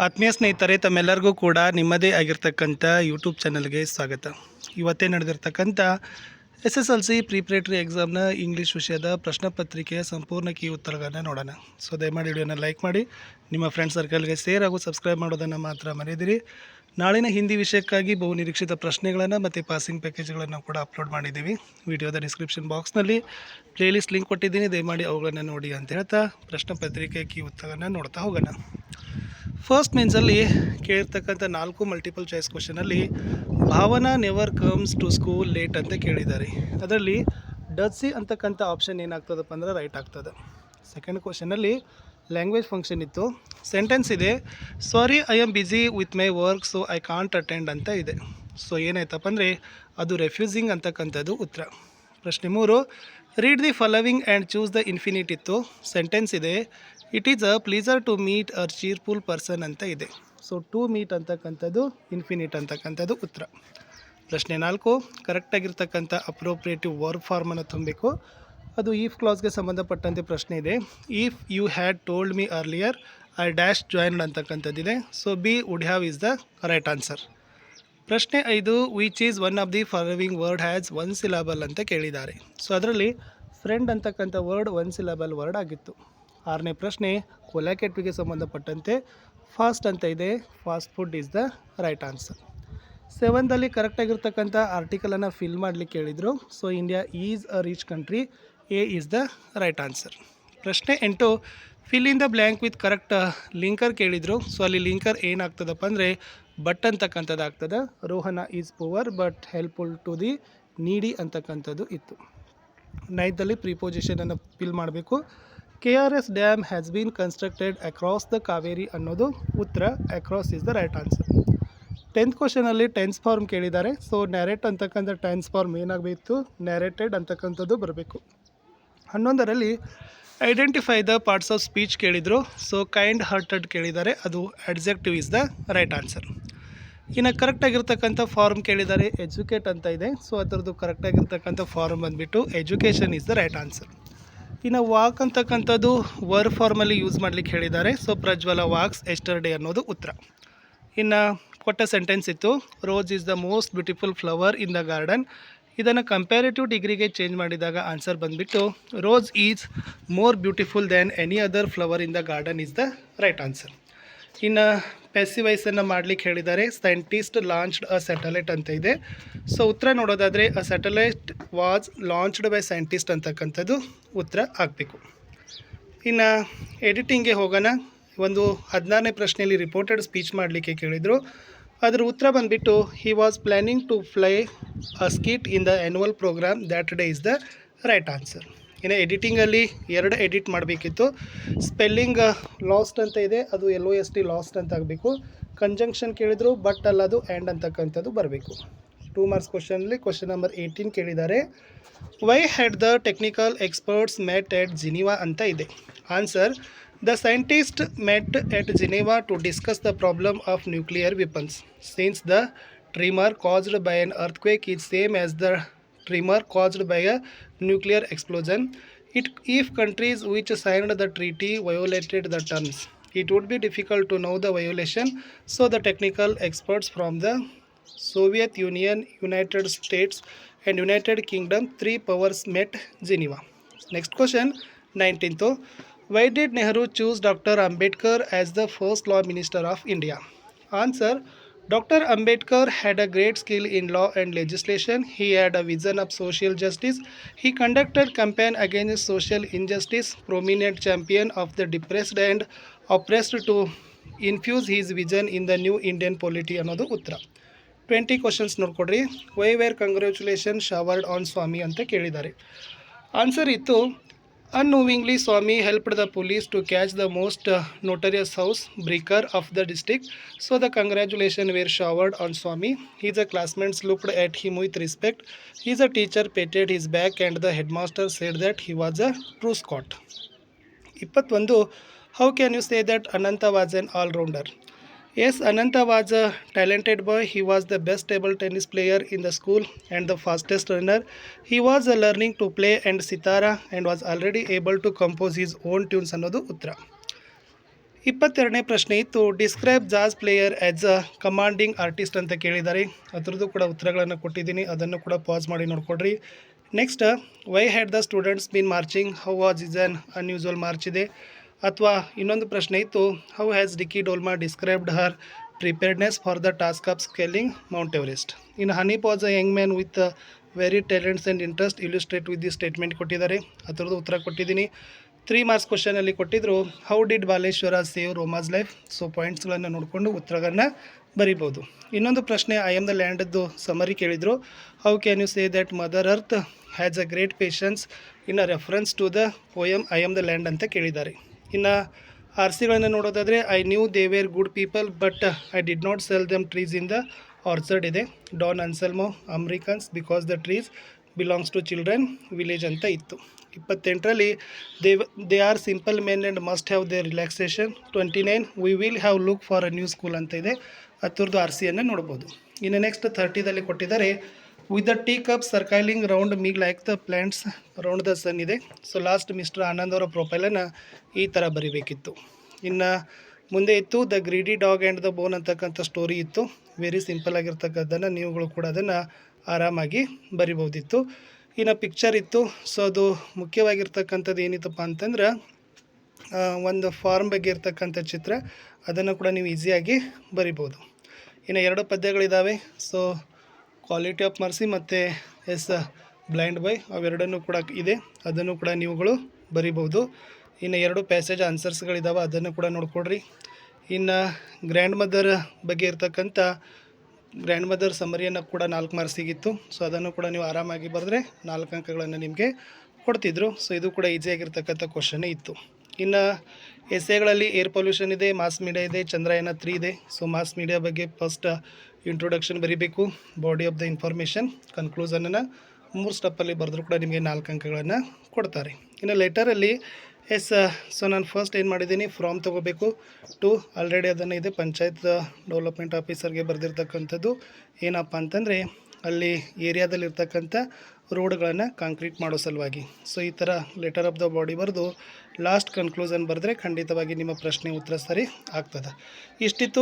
ಆತ್ಮೀಯ ಸ್ನೇಹಿತರೆ, ತಮ್ಮೆಲ್ಲರಿಗೂ ಕೂಡ ನಿಮ್ಮದೇ ಆಗಿರ್ತಕ್ಕಂಥ ಯೂಟ್ಯೂಬ್ ಚಾನಲ್ಗೆ ಸ್ವಾಗತ. ಇವತ್ತೇ ನಡೆದಿರ್ತಕ್ಕಂಥ S S L C preparatory ಎಕ್ಸಾಮ್ನ English ವಿಷಯದ ಪ್ರಶ್ನೆ ಪತ್ರಿಕೆಯ ಸಂಪೂರ್ಣ ಕೀ ಉತ್ತರಗಳನ್ನು ನೋಡೋಣ. ಸೊ ದಯಮಾಡಿ ವಿಡಿಯೋನ ಲೈಕ್ ಮಾಡಿ, ನಿಮ್ಮ ಫ್ರೆಂಡ್ ಸರ್ಕಲ್ಗೆ ಶೇರ್ ಹಾಗೂ ಸಬ್ಸ್ಕ್ರೈಬ್ ಮಾಡೋದನ್ನು ಮಾತ್ರ ಮರೆಯದಿರಿ. ನಾಳಿನ ಹಿಂದಿ ವಿಷಯಕ್ಕಾಗಿ ಬಹು ನಿರೀಕ್ಷಿತ ಪ್ರಶ್ನೆಗಳನ್ನು ಮತ್ತು ಪಾಸಿಂಗ್ ಪ್ಯಾಕೇಜ್ಗಳನ್ನು ಕೂಡ ಅಪ್ಲೋಡ್ ಮಾಡಿದ್ದೀವಿ. ವಿಡಿಯೋದ ಡಿಸ್ಕ್ರಿಪ್ಷನ್ ಬಾಕ್ಸ್ನಲ್ಲಿ ಪ್ಲೇಲಿಸ್ಟ್ ಲಿಂಕ್ ಕೊಟ್ಟಿದ್ದೀನಿ. ದಯಮಾಡಿ ಅವುಗಳನ್ನು ನೋಡಿ ಅಂತ ಹೇಳ್ತಾ ಪ್ರಶ್ನೆ ಪತ್ರಿಕೆ ಕೀ ಉತ್ತರವನ್ನು ನೋಡ್ತಾ ಹೋಗೋಣ. ಫಸ್ಟ್ ಮೀನ್ಸಲ್ಲಿ ಕೇಳಿರ್ತಕ್ಕಂಥ ನಾಲ್ಕು multiple choice ಕ್ವಶನಲ್ಲಿ Bhavana never comes to school late ಅಂತ ಕೇಳಿದ್ದಾರೆ. ಅದರಲ್ಲಿ ಡಚ್ ಸಿ ಅಂತಕ್ಕಂಥ ಆಪ್ಷನ್ ಏನಾಗ್ತದಪ್ಪ ಅಂದ್ರೆ ರೈಟ್ ಆಗ್ತದೆ. ಸೆಕೆಂಡ್ ಕ್ವಶನಲ್ಲಿ ಲ್ಯಾಂಗ್ವೇಜ್ ಫಂಕ್ಷನ್ ಇತ್ತು. ಸೆಂಟೆನ್ಸ್ ಇದೆ sorry I am busy with my work so I can't attend ಅಂತ ಇದೆ. ಸೊ ಏನಾಯ್ತಪ್ಪ ಅಂದರೆ ಅದು ರೆಫ್ಯೂಸಿಂಗ್ ಅಂತಕ್ಕಂಥದ್ದು ಉತ್ತರ. ಪ್ರಶ್ನೆ ಮೂರು read the following and choose the infinite ಇತ್ತು. ಸೆಂಟೆನ್ಸ್ ಇದೆ it is a pleasure to meet our cheerful person ಅಂತ ಇದೆ. ಸೊ ಟು ಮೀಟ್ ಅಂತಕ್ಕಂಥದ್ದು ಇನ್ಫಿನಿಟ್ ಅಂತಕ್ಕಂಥದ್ದು ಉತ್ತರ. ಪ್ರಶ್ನೆ ನಾಲ್ಕು ಕರೆಕ್ಟಾಗಿರ್ತಕ್ಕಂಥ ಅಪ್ರೋಪ್ರಿಯೇಟಿವ್ ವರ್ಕ್ ಫಾರ್ಮನ್ನು ತುಂಬಬೇಕು ಅದು ಈಫ್ ಕ್ಲಾಸ್ಗೆ ಸಂಬಂಧಪಟ್ಟಂತೆ ಪ್ರಶ್ನೆ ಇದೆ. If you had told me earlier I dash joined ಅಂತಕ್ಕಂಥದ್ದಿದೆ so B would have is the right answer ಪ್ರಶ್ನೆ ಐದು which is one of the following word has one syllable ಅಂತ ಕೇಳಿದ್ದಾರೆ. ಸೊ ಅದರಲ್ಲಿ ಫ್ರೆಂಡ್ ಅಂತಕ್ಕಂಥ ವರ್ಡ್ ಒನ್ ಸಿಲಾಬಲ್ ವರ್ಡ್ ಆಗಿತ್ತು. ಆರನೇ ಪ್ರಶ್ನೆ, ಕೊಲಾಕೆಟ್ವಿಗೆ ಸಂಬಂಧಪಟ್ಟಂತೆ ಫಾಸ್ಟ್ ಅಂತ ಇದೆ, fast food is the right answer. ಸೆವೆಂದಲ್ಲಿ ಕರೆಕ್ಟಾಗಿರ್ತಕ್ಕಂಥ ಆರ್ಟಿಕಲನ್ನು ಫಿಲ್ ಮಾಡಲಿಕ್ಕೆ ಹೇಳಿದರು. So, India is a rich country, A is the right answer. ಪ್ರಶ್ನೆ ಎಂಟು, fill in the blank with correct linker ಕೇಳಿದರು. ಸೊ, ಅಲ್ಲಿ ಲಿಂಕರ್ ಏನಾಗ್ತದಪ್ಪ ಅಂದರೆ, ಬಟ್ ಅಂತಕ್ಕಂಥದ್ದು ಆಗ್ತದೆ. Rohan is poor, but helpful to the needy ಅಂತಕ್ಕಂಥದ್ದು ಇತ್ತು. ನೈದಲ್ಲಿ ಪ್ರಿಪೋಸಿಷನನ್ನು ಫಿಲ್ ಮಾಡಬೇಕು. K R S dam has been constructed across the Kaveri ಅನ್ನೋದು ಉತ್ತರ across is the right answer tenth ಕ್ವಶನಲ್ಲಿ tense form ಕೇಳಿದ್ದಾರೆ. ಸೊ ನ್ಯಾರೇಟ್ ಅಂತಕ್ಕಂಥ ಟೆನ್ಸ್ ಫಾರ್ಮ್ ಏನಾಗಬೇಕು? ನ್ಯಾರೇಟೆಡ್ ಅಂತಕ್ಕಂಥದ್ದು ಬರಬೇಕು. ಹನ್ನೊಂದರಲ್ಲಿ identify the parts of speech ಕೇಳಿದರು. ಸೊ ಕೈಂಡ್ ಹಾರ್ಟೆಡ್ ಕೇಳಿದ್ದಾರೆ. ಅದು adjective is the right answer ಇನ್ನು ಕರೆಕ್ಟಾಗಿರ್ತಕ್ಕಂಥ ಫಾರ್ಮ್ ಕೇಳಿದ್ದಾರೆ. ಎಜುಕೇಟ್ ಅಂತ ಇದೆ. ಸೊ ಅದರದ್ದು ಕರೆಕ್ಟಾಗಿರ್ತಕ್ಕಂಥ ಫಾರ್ಮ್ ಬಂದುಬಿಟ್ಟು education is the right answer ಇನ್ನು ವಾಕ್ ಅಂತಕ್ಕಂಥದ್ದು ವರ್ ಫಾರ್ಮಲ್ಲಿ ಯೂಸ್ ಮಾಡಲಿಕ್ಕೆ ಹೇಳಿದ್ದಾರೆ. ಸೊ ಪ್ರಜ್ವಲ ವಾಕ್ಸ್ ಎಸ್ಟರ್ಡೇ ಅನ್ನೋದು ಉತ್ತರ. ಇನ್ನು ಕೊಟ್ಟ ಸೆಂಟೆನ್ಸ್ ಇತ್ತು rose is the most beautiful flower in the garden ಇದನ್ನು ಕಂಪ್ಯಾರಿಟಿವ್ ಡಿಗ್ರಿಗೆ ಚೇಂಜ್ ಮಾಡಿದಾಗ ಆನ್ಸರ್ ಬಂದುಬಿಟ್ಟು rose is more beautiful than any other flower in the garden is the right answer ಇನ್ನು ಪೆಸಿವೈಸನ್ನು ಮಾಡಲಿಕ್ಕೆ ಹೇಳಿದ್ದಾರೆ. ಸೈಂಟಿಸ್ಟ್ ಲಾಂಚ್ಡ್ ಅ ಸ್ಯಾಟಲೈಟ್ ಅಂತ ಇದೆ. ಸೊ ಉತ್ತರ ನೋಡೋದಾದರೆ, a satellite was launched by scientist ಅಂತಕ್ಕಂಥದ್ದು ಉತ್ತರ ಆಗಬೇಕು. ಇನ್ನು ಎಡಿಟಿಂಗ್ಗೆ ಹೋಗೋಣ. ಒಂದು ಹದಿನಾರನೇ ಪ್ರಶ್ನೆಯಲ್ಲಿ ರಿಪೋರ್ಟೆಡ್ ಸ್ಪೀಚ್ ಮಾಡಲಿಕ್ಕೆ ಕೇಳಿದರು. ಅದರ ಉತ್ತರ ಬಂದುಬಿಟ್ಟು he was planning to fly a skit in the annual programme that day is the right answer ಇನ್ನು ಎಡಿಟಿಂಗಲ್ಲಿ ಎರಡು ಎಡಿಟ್ ಮಾಡಬೇಕಿತ್ತು. ಸ್ಪೆಲ್ಲಿಂಗ್ ಲಾಸ್ಟ್ ಅಂತ ಇದೆ. ಅದು L O S T lost ಅಂತ ಆಗಬೇಕು. ಕಂಜಂಕ್ಷನ್ ಕೇಳಿದರು ಬಟ್ ಅಲ್ಲ ಅದು ಆ್ಯಂಡ್ ಅಂತಕ್ಕಂಥದ್ದು ಬರಬೇಕು. ಟೂ ಮಾರ್ಕ್ಸ್ ಕ್ವಶನಲ್ಲಿ ಕ್ವಶನ್ ನಂಬರ್ ಏಯ್ಟೀನ್ ಕೇಳಿದ್ದಾರೆ. Why had the technical experts met at Geneva ಅಂತ ಇದೆ. Answer the scientist met at Geneva to discuss the problem of nuclear weapons since the tremor caused by an earthquake is same as the tremor caused by a nuclear explosion. It, if countries which signed the treaty violated the terms, it would be difficult to know the violation. So the technical experts from the Soviet Union, United States, and United Kingdom, three powers met Geneva. Next question, 19th. Why did Nehru choose Dr. Ambedkar as the first law minister of India? Answer Dr. Ambedkar had a great skill in law and legislation. He had a vision of social justice. He conducted campaign against social injustice, prominent champion of the depressed and oppressed to infuse his vision in the new Indian polity ಅನ್ನೋದು ಉತ್ತರ twenty questions ನೋಡ್ಕೊಡ್ರಿ why were congratulation showered on Swami ಅಂತ ಕೇಳಿದ್ದಾರೆ answer ಇತ್ತು Unknowingly, Swami helped the police to catch the most uh, notorious house breaker of the district. So the congratulations were showered on Swami. His classmates looked at him with respect. His teacher patted his back and the headmaster said that he was a true Scot. ಇಪ್ಪತ್ತೊಂದು how can you say that Ananta was an allrounder Yes Ananta was talented boy he was the best table tennis player in the school and the fastest runner he was a learning to play and sitar and was already able to compose his own tunes ಅನ್ನೋದು ಉತ್ತರ. ಇಪ್ಪತ್ತೆರಡನೇ ಪ್ರಶ್ನೆ ಇತ್ತು describe jazz player as a commanding artist ಅಂತ ಕೇಳಿದ್ದಾರೆ ಅದರದ್ದು ಕೂಡ ಉತ್ತರಗಳನ್ನು ಕೊಟ್ಟಿದ್ದೀನಿ, ಅದನ್ನು ಕೂಡ ಪಾಸ್ ಮಾಡಿ ನೋಡ್ಕೊಡ್ರಿ next why had the students been marching how was is an unusual march ಇದೆ? ಅಥವಾ ಇನ್ನೊಂದು ಪ್ರಶ್ನೆ ಇತ್ತು how has Dicky Dolma described her preparedness for the task of scaling Mount Everest in honey pass a young man with very talents and interest illustrate with the statement ಕೊಟ್ಟಿದ್ದಾರೆ. ಅದರದ್ದು ಉತ್ತರ ಕೊಟ್ಟಿದ್ದೀನಿ. Three marks ಕ್ವಶನಲ್ಲಿ ಕೊಟ್ಟಿದ್ದರು how did Baleshwar save Roma's life so ಪಾಯಿಂಟ್ಸ್ಗಳನ್ನು ನೋಡಿಕೊಂಡು ಉತ್ತರಗಳನ್ನ ಬರಿಬೋದು ಇನ್ನೊಂದು ಪ್ರಶ್ನೆ ಐ ಆಮ್ ದ ಲ್ಯಾಂಡದ್ದು ಸಮರಿ ಕೇಳಿದರು. How can you say that mother earth has a great patience in a reference to the poem I am the land ಅಂತ ಕೇಳಿದ್ದಾರೆ. ಇನ್ನು ಆರ್ ಸಿಗಳನ್ನು ನೋಡೋದಾದರೆ I knew they were good people but I did not sell them trees in the orchard ಇದೆ. Don Anselmo Americans because the trees belongs to children village ಅಂತ ಇತ್ತು. ಇಪ್ಪತ್ತೆಂಟರಲ್ಲಿ they they are simple men and must have they relaxation twenty nine we will have look for a new school ಅಂತ ಇದೆ. ಹತ್ತರದ್ದು R ಸಿಯನ್ನು ನೋಡ್ಬೋದು. ಇನ್ನು next ಥರ್ಟಿದಲ್ಲಿ ಕೊಟ್ಟಿದ್ದಾರೆ with the tea cup circling round me like the plants round the sun ಇದೆ. So last mister Anand ಅವರ ಪ್ರೊಫೈಲನ್ನು ಈ ಥರ ಬರಿಬೇಕಿತ್ತು. ಇನ್ನು ಮುಂದೆ ಇತ್ತು the greedy dog and the bone ಅಂತಕ್ಕಂಥ ಸ್ಟೋರಿ ಇತ್ತು. ವೆರಿ ಸಿಂಪಲ್ ಆಗಿರ್ತಕ್ಕಂಥದ್ದನ್ನು ನೀವುಗಳು ಕೂಡ ಅದನ್ನು ಆರಾಮಾಗಿ ಬರಿಬೋದಿತ್ತು ಇನ್ನು ಪಿಕ್ಚರ್ ಇತ್ತು. ಸೊ ಅದು ಮುಖ್ಯವಾಗಿರ್ತಕ್ಕಂಥದ್ದು ಏನಿತ್ತಪ್ಪ ಅಂತಂದ್ರೆ ಒಂದು ಫಾರ್ಮ್ ಬಗ್ಗೆ ಇರ್ತಕ್ಕಂಥ ಚಿತ್ರ. ಅದನ್ನು ಕೂಡ ನೀವು ಈಸಿಯಾಗಿ ಬರಿಬೋದು ಇನ್ನು ಎರಡು ಪದ್ಯಗಳಿದ್ದಾವೆ ಸೊ ಕ್ವಾಲಿಟಿ ಆಫ್ ಮರ್ಸಿ ಮತ್ತು ಎಸ್ ಬ್ಲೈಂಡ್ ಬೈ ಅವೆರಡನ್ನೂ ಕೂಡ ಇದೆ. ಅದನ್ನು ಕೂಡ ನೀವುಗಳು ಬರಿಬೋದು ಇನ್ನು ಎರಡು ಪ್ಯಾಸೇಜ್ ಆನ್ಸರ್ಸ್ಗಳಿದ್ದಾವೆ ಅದನ್ನು ಕೂಡ ನೋಡಿಕೊಡ್ರಿ. ಇನ್ನು ಗ್ರ್ಯಾಂಡ್ ಮದರ್ ಬಗ್ಗೆ ಇರ್ತಕ್ಕಂಥ ಗ್ರ್ಯಾಂಡ್ ಮದರ್ ಸಮರಿಯನ್ನು ಕೂಡ ನಾಲ್ಕು ಮಾರ್ಕ್ಸಿಗಿತ್ತು. ಸೊ ಅದನ್ನು ಕೂಡ ನೀವು ಆರಾಮಾಗಿ ಬರೆದ್ರೆ ನಾಲ್ಕು ಅಂಕಗಳನ್ನು ನಿಮಗೆ ಕೊಡ್ತಿದ್ರು. ಸೊ ಇದು ಕೂಡ ಈಸಿಯಾಗಿರ್ತಕ್ಕಂಥ ಕ್ವಶನ್ ಇತ್ತು. ಇನ್ನು ಎಸೆಗಳಲ್ಲಿ ಏರ್ ಪೊಲ್ಯೂಷನ್ ಇದೆ ಮಾಸ್ ಮೀಡಿಯಾ ಇದೆ ಚಂದ್ರಯಾನ ತ್ರೀ ಇದೆ. ಸೊ ಮಾಸ್ ಮೀಡಿಯಾ ಬಗ್ಗೆ ಫಸ್ಟ್ ಇಂಟ್ರೊಡಕ್ಷನ್ ಬರೀಬೇಕು ಬಾಡಿ ಆಫ್ ದ ಇನ್ಫಾರ್ಮೇಷನ್ ಕನ್ಕ್ಲೂಸನನ್ನು ಮೂರು ಸ್ಟೆಪ್ಪಲ್ಲಿ ಬರೆದ್ರು ಕೂಡ ನಿಮಗೆ ನಾಲ್ಕು ಅಂಕಗಳನ್ನು ಕೊಡ್ತಾರೆ. ಇನ್ನು ಲೆಟರಲ್ಲಿ ಎಸ್ ಸೊ ನಾನು ಫಸ್ಟ್ ಏನು ಮಾಡಿದ್ದೀನಿ ಫಾರ್ಮ್ ತೊಗೋಬೇಕು. ಟು ಆಲ್ರೆಡಿ ಅದನ್ನು ಇದೆ, ಪಂಚಾಯತ್ ಡೆವಲಪ್ಮೆಂಟ್ ಆಫೀಸರ್ಗೆ ಬರೆದಿರ್ತಕ್ಕಂಥದ್ದು. ಏನಪ್ಪ ಅಂತಂದರೆ, ಅಲ್ಲಿ ಏರಿಯಾದಲ್ಲಿರ್ತಕ್ಕಂಥ ರೋಡ್ಗಳನ್ನು ಕಾಂಕ್ರೀಟ್ ಮಾಡೋ ಸಲುವಾಗಿ. ಸೊ ಈ ಥರ ಲೆಟರ್ ಆಫ್ ದ ಬಾಡಿ ಬರೆದು ಲಾಸ್ಟ್ ಕನ್ಕ್ಲೂಸನ್ ಬರೆದ್ರೆ ಖಂಡಿತವಾಗಿ ನಿಮ್ಮ ಪ್ರಶ್ನೆ ಉತ್ತರ ಸರಿ ಆಗ್ತದೆ. ಇಷ್ಟಿತ್ತು.